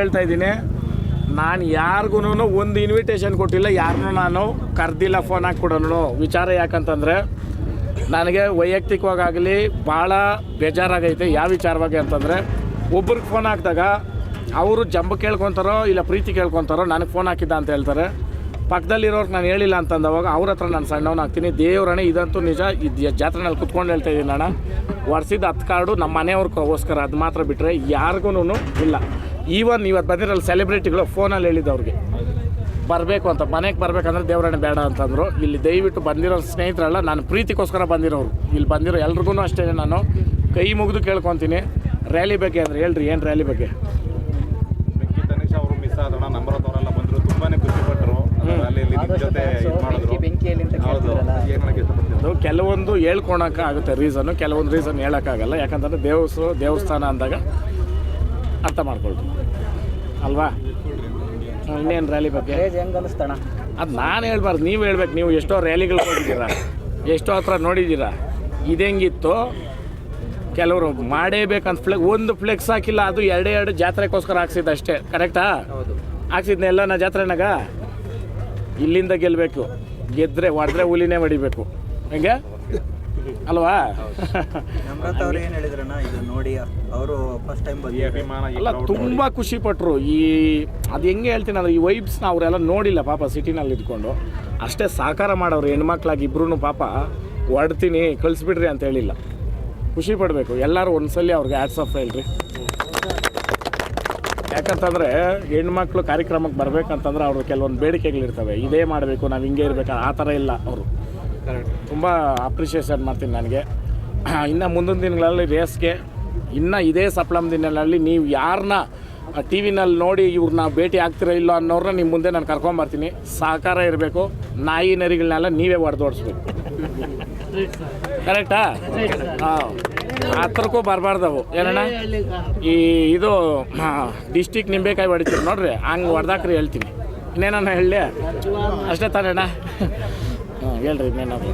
ಹೇಳ್ತಾ ಇದ್ದೀನಿ. ನಾನು ಯಾರಿಗೂ ಒಂದು ಇನ್ವಿಟೇಷನ್ ಕೊಟ್ಟಿಲ್ಲ ಯಾರನ್ನೂ ನಾನು ಕರೆದಿಲ್ಲ ಫೋನ್ ಹಾಕಿ ವಿಚಾರ ಯಾಕಂತಂದರೆ, ನನಗೆ ವೈಯಕ್ತಿಕವಾಗಲಿ ಭಾಳ ಬೇಜಾರಾಗೈತೆ ಯಾವ ವಿಚಾರವಾಗಿ ಅಂತಂದರೆ, ಒಬ್ರಿಗೆ ಫೋನ್ ಹಾಕಿದಾಗ ಅವರು ಜಂಬ ಕೇಳ್ಕೊತಾರೋ ಇಲ್ಲ ಪ್ರೀತಿ ಕೇಳ್ಕೊತಾರೋ ನನಗೆ ಫೋನ್ ಹಾಕಿದ್ದ ಅಂತ ಹೇಳ್ತಾರೆ. ಪಕ್ಕದಲ್ಲಿರೋರ್ಗೆ ನಾನು ಹೇಳಿಲ್ಲ ಅಂತಂದವಾಗ ಅವ್ರ ಹತ್ರ ನಾನು ಸಣ್ಣವನ್ನ ಹಾಕ್ತೀನಿ. ದೇವ್ರಣ್ಣ ಇದಂತೂ ನಿಜ. ಇದು ಜಾತ್ರೆನಲ್ಲಿ ಕುತ್ಕೊಂಡು ಹೇಳ್ತಾ ಇದ್ದೀನಿ ಅಣ್ಣ ವರ್ಷದ ಹತ್ತು ಕಾರ್ಡು ನಮ್ಮ ಮನೆಯವ್ರಿಗೋಸ್ಕರ, ಅದು ಮಾತ್ರ ಬಿಟ್ಟರೆ ಯಾರಿಗೂ ಇಲ್ಲ. ಈವನ್ ಇವತ್ತು ಬಂದಿರಲ್ಲ ಸೆಲೆಬ್ರಿಟಿಗಳು ಫೋನಲ್ಲಿ ಹೇಳಿದ್ದು ಅವ್ರಿಗೆ ಬರಬೇಕು ಅಂತ ಮನೆಗೆ ಬರಬೇಕಂದ್ರೆ ದೇವರಣ್ಣ ಬೇಡ ಅಂತಂದರು. ಇಲ್ಲಿ ದಯವಿಟ್ಟು ಬಂದಿರೋ ಸ್ನೇಹಿತರಲ್ಲ ನಾನು ಪ್ರೀತಿಗೋಸ್ಕರ ಬಂದಿರೋರು. ಇಲ್ಲಿ ಬಂದಿರೋ ಎಲ್ರಿಗೂ ಅಷ್ಟೇ ನಾನು ಕೈ ಮುಗಿದು ಕೇಳ್ಕೊತೀನಿ. ರ್ಯಾಲಿ ಬಗ್ಗೆ ಅಂದರೆ ಹೇಳ್ರಿ ಏನು ರ್ಯಾಲಿ ಬಗ್ಗೆ? ಅವರು ಮಿಸ್ ಆದೋಣ ನಂಬರ್ ಅವರೆಲ್ಲ ಬಂದರು. ತುಂಬಾನೇ ಖುಷಿ ಪಟ್ಟರು ಅಲ್ಲಿಯಲ್ಲಿ ನಿಮ್ಮ ಜೊತೆ ಇದು ಮಾಡಿದ್ರು. ಬೆಂಕಿಯಲ್ಲಿ ಅಂತ ಹೌದು. ಏನು ಹೇಳಕ್ಕೆ ಅದು ಕೆಲವೊಂದು ಹೇಳ್ಕೊಳಕ್ಕಾಗುತ್ತೆ ರೀಸನ್ನು ಕೆಲವೊಂದು ರೀಸನ್ ಹೇಳೋಕ್ಕಾಗಲ್ಲ ಯಾಕಂತಂದರೆ ದೇವಸ್ ದೇವಸ್ಥಾನ ಅಂದಾಗ ಅರ್ಥ ಮಾಡ್ಕೊಳ್ರಿ ಅಲ್ವಾ? ಇನ್ನೇನು ರ್ಯಾಲಿ ಬಗ್ಗೆ? ಹೆಂಗೆ ಅನಿಸ್ತಣ? ಅದು ನಾನು ಹೇಳ್ಬಾರ್ದು ನೀವು ಹೇಳ್ಬೇಕು ನೀವು ಎಷ್ಟೋ ರ್ಯಾಲಿಗಳು ಹೋಗಿದ್ದೀರಾ ಎಷ್ಟೋ ಹತ್ರ ನೋಡಿದ್ದೀರಾ ಇದೆಂಗಿತ್ತು ಕೆಲವರು ಮಾಡೇಬೇಕಂತ ಫ್ಲೆ ಒಂದು ಫ್ಲೆಕ್ಸ್ ಹಾಕಿಲ್ಲ ಅದು ಎರಡೇ ಎರಡು ಜಾತ್ರೆಗೋಸ್ಕರ ಹಾಕ್ಸಿದ್ದು ಅಷ್ಟೇ ಕರೆಕ್ಟಾ ಹೌದು. ಹಾಕ್ಸಿದ್ನ ಎಲ್ಲ ನಾ ಜಾತ್ರೆನಾಗ? ಇಲ್ಲಿಂದ ಗೆಲ್ಲಬೇಕು ಗೆದ್ದರೆ ಹೊಡೆದ್ರೆ ಹುಲಿನೇ ಹೊಡಿಬೇಕು ಹೆಂಗೆ? ಅಲ್ವಾ? ನಮ್ರತ ಅವ್ರು ಏನು ಹೇಳಿದ್ರಣ್ಣ ಇದು ನೋಡಿ ಅವರು ಫಸ್ಟ್ ಟೈಮ್ ಅಲ್ಲ ತುಂಬ ಖುಷಿ ಪಟ್ರು. ಈ ಅದು ಹೆಂಗೆ ಹೇಳ್ತೀನಿ ಅಂದ್ರೆ ಈ ವೈಬ್ಸ್ನ ಅವರೆಲ್ಲ ನೋಡಿಲ್ಲ ಪಾಪ ಸಿಟಿನಲ್ಲಿ ಇದ್ಕೊಂಡು. ಅಷ್ಟೇ ಸಹಕಾರ ಮಾಡೋರು ಹೆಣ್ಮಕ್ಳಾಗಿ ಇಬ್ರು ಪಾಪ ಹೊಡ್ತೀನಿ ಕಳಿಸ್ಬಿಡ್ರಿ ಅಂತ ಹೇಳಿಲ್ಲ. ಖುಷಿ ಪಡಬೇಕು. ಎಲ್ಲರೂ ಒಂದ್ಸಲಿ ಅವ್ರಿಗೆ ಆ್ಯಡ್ಸ್ ಆಫ್ ಹೇಳ್ರಿ. ಯಾಕಂತಂದರೆ ಹೆಣ್ಮಕ್ಳು ಕಾರ್ಯಕ್ರಮಕ್ಕೆ ಬರ್ಬೇಕಂತಂದ್ರೆ ಅವ್ರ ಕೆಲವೊಂದು ಬೇಡಿಕೆಗಳಿರ್ತವೆ. ಇದೇ ಮಾಡಬೇಕು ನಾವು ಹಿಂಗೆ ಇರಬೇಕು ಆ ಥರ ಇಲ್ಲ ಅವರು. ತುಂಬ ಅಪ್ರಿಷಿಯೇಷನ್ ಮಾಡ್ತೀನಿ ನನಗೆ. ಇನ್ನು ಮುಂದಿನ ದಿನಗಳಲ್ಲಿ ರೇಸ್ಗೆ ಇನ್ನು ಇದೇ ಸಪ್ಲಮ್ ದಿನಗಳಲ್ಲಿ ನೀವು ಯಾರನ್ನ ಟಿ ವಿನಲ್ಲಿ ನೋಡಿ ಇವ್ರನ್ನ ಭೇಟಿ ಆಗ್ತಿರೋ ಇಲ್ಲೋ ಅನ್ನೋರನ್ನ ನಿಮ್ಮ ಮುಂದೆ ನಾನು ಕರ್ಕೊಂಬರ್ತೀನಿ ಸಹಕಾರ ಇರಬೇಕು, ನಾಯಿ ನರಿಗಳನ್ನೆಲ್ಲ ನೀವೇ ಹೊಡೆದೋಡಿಸ್ಬೇಕು. ಕರೆಕ್ಟಾ ಹಾಂ. ಹತ್ರಕ್ಕೂ ಬರಬಾರ್ದವು. ಏನಣ್ಣ? ಈ, ಇದು ಡಿಸ್ಟಿಕ್ ನಿಂಬೆಕಾಯಿ ಹೊಡಿತೀರಿ ನೋಡ್ರಿ. ಹಂಗೆ ಹೊಡೆದಾಕ್ರಿ ಹೇಳ್ತೀನಿ. ಇನ್ನೇನಣ್ಣ ಹೇಳಿ ಅಷ್ಟೇ ತಾನೇಣ್ಣ ಹೇಳ್ರಿ ಇನ್ನೇನಾದ್ರು.